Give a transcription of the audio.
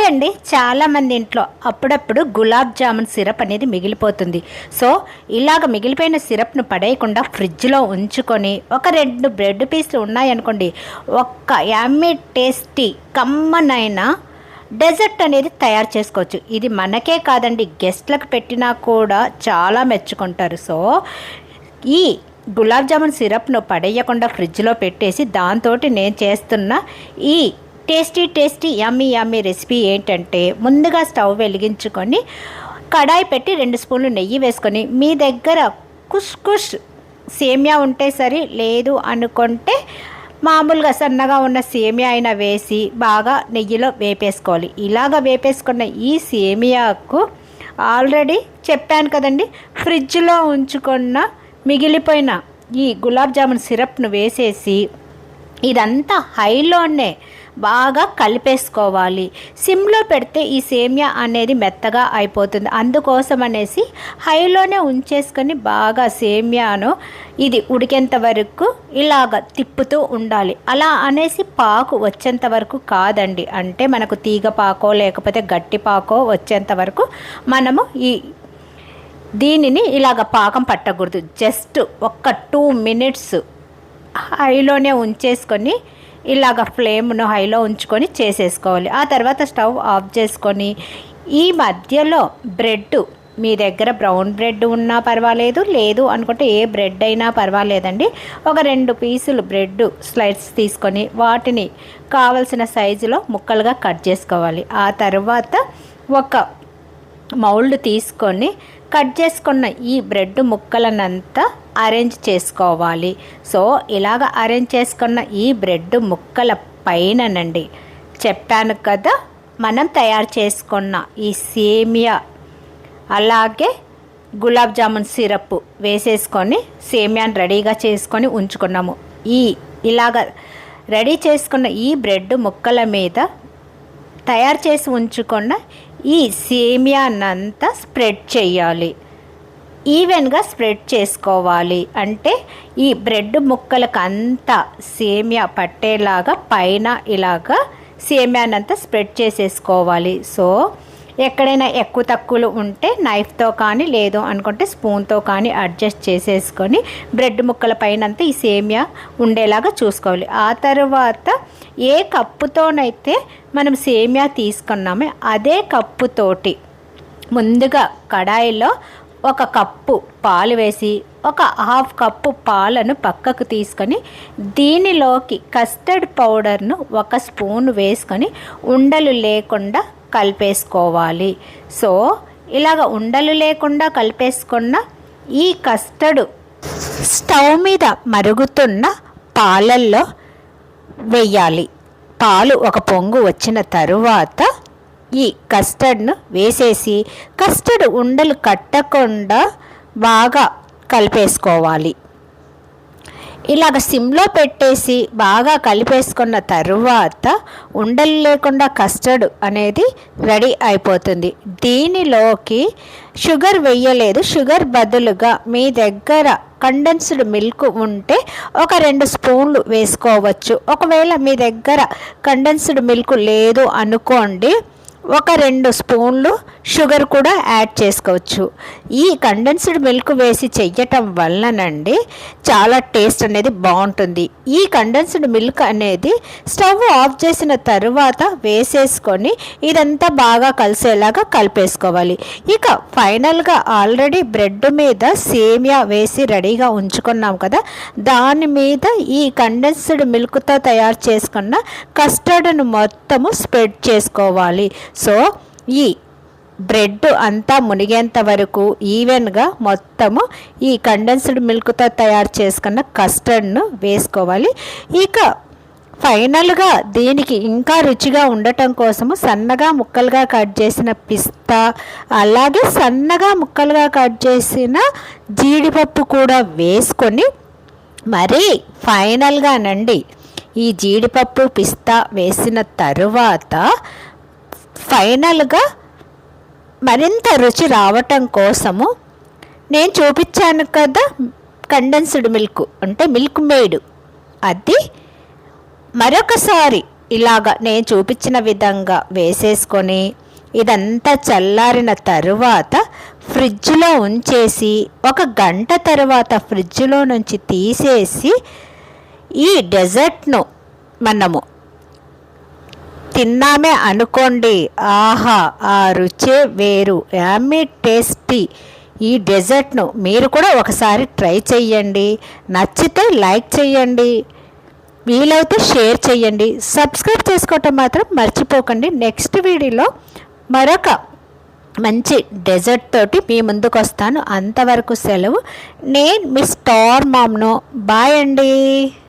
Hi అండి చాలామంది ఇంట్లో. అప్పుడప్పుడు గులాబ్ జామున్ సిరప్ అనేది మిగిలిపోతుంది. సో ఇలాగ మిగిలిపోయిన సిరప్ను పడేయకుండా ఫ్రిడ్జ్లో ఉంచుకొని ఒక రెండు బ్రెడ్ పీస్లు ఉన్నాయనుకోండి ఒక్క యామ్మి టేస్టీ కమ్మనైన డెజర్ట్ అనేది తయారు చేసుకోవచ్చు. ఇది మనకే కాదండి గెస్ట్లకు పెట్టినా కూడా చాలా మెచ్చుకుంటారు. సో ఈ గులాబ్ జామున్ సిరప్ను పడేయకుండా ఫ్రిడ్జ్లో పెట్టేసి దాంతో నేను చేస్తున్న ఈ tasty tasty yummy yummy recipe ఏంటంటే ముందుగా స్టవ్ వెలిగించుకొని కడాయి పెట్టి రెండు స్పూన్లు నెయ్యి వేసుకొని మీ దగ్గర కుష్ కుష్ సేమియా ఉంటే సరే లేదు అనుకుంటే మామూలుగా సన్నగా ఉన్న సేమియా అయినా వేసి బాగా నెయ్యిలో వేపేసుకోవాలి. ఇలాగ వేపేసుకున్న ఈ సేమియాకు ఆల్రెడీ చెప్పాను కదండి ఫ్రిడ్జ్లో ఉంచుకున్న మిగిలిపోయిన ఈ గులాబ్ జామున్ సిరప్ను వేసేసి ఇదంతా హైలోనే బాగా కలిపేసుకోవాలి. సిమ్లో పెడితే ఈ సేమియా అనేది మెత్తగా అయిపోతుంది. అందుకోసం అనేసి హైలోనే ఉంచేసుకొని బాగా సేమియాను ఇది ఉడికేంత వరకు ఇలాగ తిప్పుతూ ఉండాలి. అలా అనేసి పాకు వచ్చేంత వరకు కాదండి. అంటే మనకు తీగ పాకో లేకపోతే గట్టి పాకో వచ్చేంత వరకు మనము ఈ దీనిని ఇలాగ పాకం పట్టకూడదు. జస్ట్ ఒక్క టూ మినిట్స్ హైలోనే ఉంచేసుకొని ఇలాగ ఫ్లేమ్ను హైలో ఉంచుకొని చేసేసుకోవాలి. ఆ తర్వాత స్టవ్ ఆఫ్ చేసుకొని ఈ మధ్యలో బ్రెడ్ మీ దగ్గర బ్రౌన్ బ్రెడ్ ఉన్నా పర్వాలేదు లేదు అనుకుంటే ఏ బ్రెడ్ అయినా పర్వాలేదండి. ఒక రెండు పీసులు బ్రెడ్ స్లైడ్స్ తీసుకొని వాటిని కావలసిన సైజులో ముక్కలుగా కట్ చేసుకోవాలి. ఆ తర్వాత ఒక మౌల్డ్ తీసుకొని కట్ చేసుకున్న ఈ బ్రెడ్ ముక్కలనంతా అరేంజ్ చేసుకోవాలి. సో ఇలాగ అరేంజ్ చేసుకున్న ఈ బ్రెడ్ ముక్కల పైననండి. చెప్పాను కదా మనం తయారు చేసుకున్న ఈ సేమియా అలాగే గులాబ్ జామున్ సిరప్ వేసేసుకొని సేమియాని రెడీగా చేసుకొని ఉంచుకున్నాము. ఈ ఇలాగ రెడీ చేసుకున్న ఈ బ్రెడ్ ముక్కల మీద తయారు చేసి ఉంచుకున్న ఈ సేమియానంతా స్ప్రెడ్ చేయాలి. ఈవెన్గా స్ప్రెడ్ చేసుకోవాలి. అంటే ఈ బ్రెడ్ ముక్కలకు అంతా సేమియా పట్టేలాగా పైన ఇలాగా సేమియానంతా స్ప్రెడ్ చేసేసుకోవాలి. సో ఎక్కడైనా ఎక్కువ తక్కువలు ఉంటే నైఫ్తో కానీ లేదు అనుకుంటే స్పూన్తో కానీ అడ్జస్ట్ చేసేసుకొని బ్రెడ్ ముక్కల పైనంతా ఈ సేమియా ఉండేలాగా చూసుకోవాలి. ఆ తర్వాత ఏ కప్పుతోనైతే మనం సేమియా తీసుకున్నామో అదే కప్పుతోటి ముందుగా కడాయిలో ఒక కప్పు పాలు వేసి ఒక హాఫ్ కప్పు పాలను పక్కకు తీసుకొని దీనిలోకి కస్టర్డ్ పౌడర్ను ఒక స్పూన్ వేసుకొని ఉండలు లేకుండా కలిపేసుకోవాలి. సో ఇలాగ ఉండలు లేకుండా కలిపేసుకున్న ఈ కస్టర్డ్ స్టవ్ మీద మరుగుతున్న పాలల్లో వెయ్యాలి పాలు ఒక పొంగు వచ్చిన తరువాత ఈ కస్టర్డ్ను వేసేసి కస్టర్డ్ ఉండలు కట్టకుండా బాగా కలిపేసుకోవాలి. ఇలాగ సిమ్లో పెట్టేసి బాగా కలిపేసుకున్న తరువాత ఉండలు లేకుండా కస్టర్డ్ అనేది రెడీ అయిపోతుంది. దీనిలోకి షుగర్ వెయ్యలేదు షుగర్ బదులుగా మీ దగ్గర కండెన్స్డ్ మిల్క్ ఉంటే ఒక రెండు స్పూన్లు వేసుకోవచ్చు. ఒకవేళ మీ దగ్గర కండెన్స్డ్ మిల్క్ లేదు అనుకోండి ఒక రెండు స్పూన్లు షుగర్ కూడా యాడ్ చేసుకోవచ్చు. ఈ కండెన్స్డ్ మిల్క్ వేసి చెయ్యటం వల్లనండి చాలా టేస్ట్ అనేది బాగుంటుంది. ఈ కండెన్స్డ్ మిల్క్ అనేది స్టవ్ ఆఫ్ చేసిన తరువాత వేసేసుకొని ఇదంతా బాగా కలిసేలాగా కలిపేసుకోవాలి. ఇక ఫైనల్గా ఆల్రెడీ బ్రెడ్ మీద సేమియా వేసి రెడీగా ఉంచుకున్నాం కదా దాని మీద ఈ కండెన్స్డ్ మిల్క్తో తయారు చేసుకున్న కస్టర్డ్ను మొత్తము స్ప్రెడ్ చేసుకోవాలి. సో ఈ బ్రెడ్ అంతా మునిగేంత వరకు ఈవెన్గా మొత్తము ఈ కండెన్స్డ్ మిల్క్తో తయారు చేసుకున్న కస్టర్డ్ను వేసుకోవాలి. ఇక ఫైనల్గా దీనికి ఇంకా రుచిగా ఉండటం కోసము సన్నగా ముక్కలుగా కట్ చేసిన పిస్తా అలాగే సన్నగా ముక్కలుగా కట్ చేసిన జీడిపప్పు కూడా వేసుకొని మరీ ఫైనల్గానండి ఈ జీడిపప్పు పిస్తా వేసిన తరువాత ఫైనల్గా మరింత రుచి రావటం కోసము నేను చూపించాను కదా కండెన్స్డ్ మిల్క్ అంటే మిల్క్ మేడ్. అది మరొకసారి ఇలాగ నేను చూపించిన విధంగా వేసేసుకొని ఇదంతా చల్లారిన తరువాత ఫ్రిడ్జ్లో ఉంచేసి ఒక గంట తర్వాత ఫ్రిడ్జ్లో నుంచి తీసేసి ఈ డెజర్ట్ను మనము తిన్నామే అనుకోండి. ఆహా ఆ రుచే వేరు. Yummy tasty. ఈ డెజర్ట్ను మీరు కూడా ఒకసారి ట్రై చేయండి నచ్చితే లైక్ చేయండి వీలైతే షేర్ చేయండి సబ్స్క్రైబ్ చేసుకోవటం మాత్రం మర్చిపోకండి. నెక్స్ట్ వీడియోలో మరొక మంచి డెజర్ట్ తోటి మీ ముందుకు వస్తాను. అంతవరకు సెలవు. నేను మీ స్టార్ మామ్ను. బాయ్ అండి.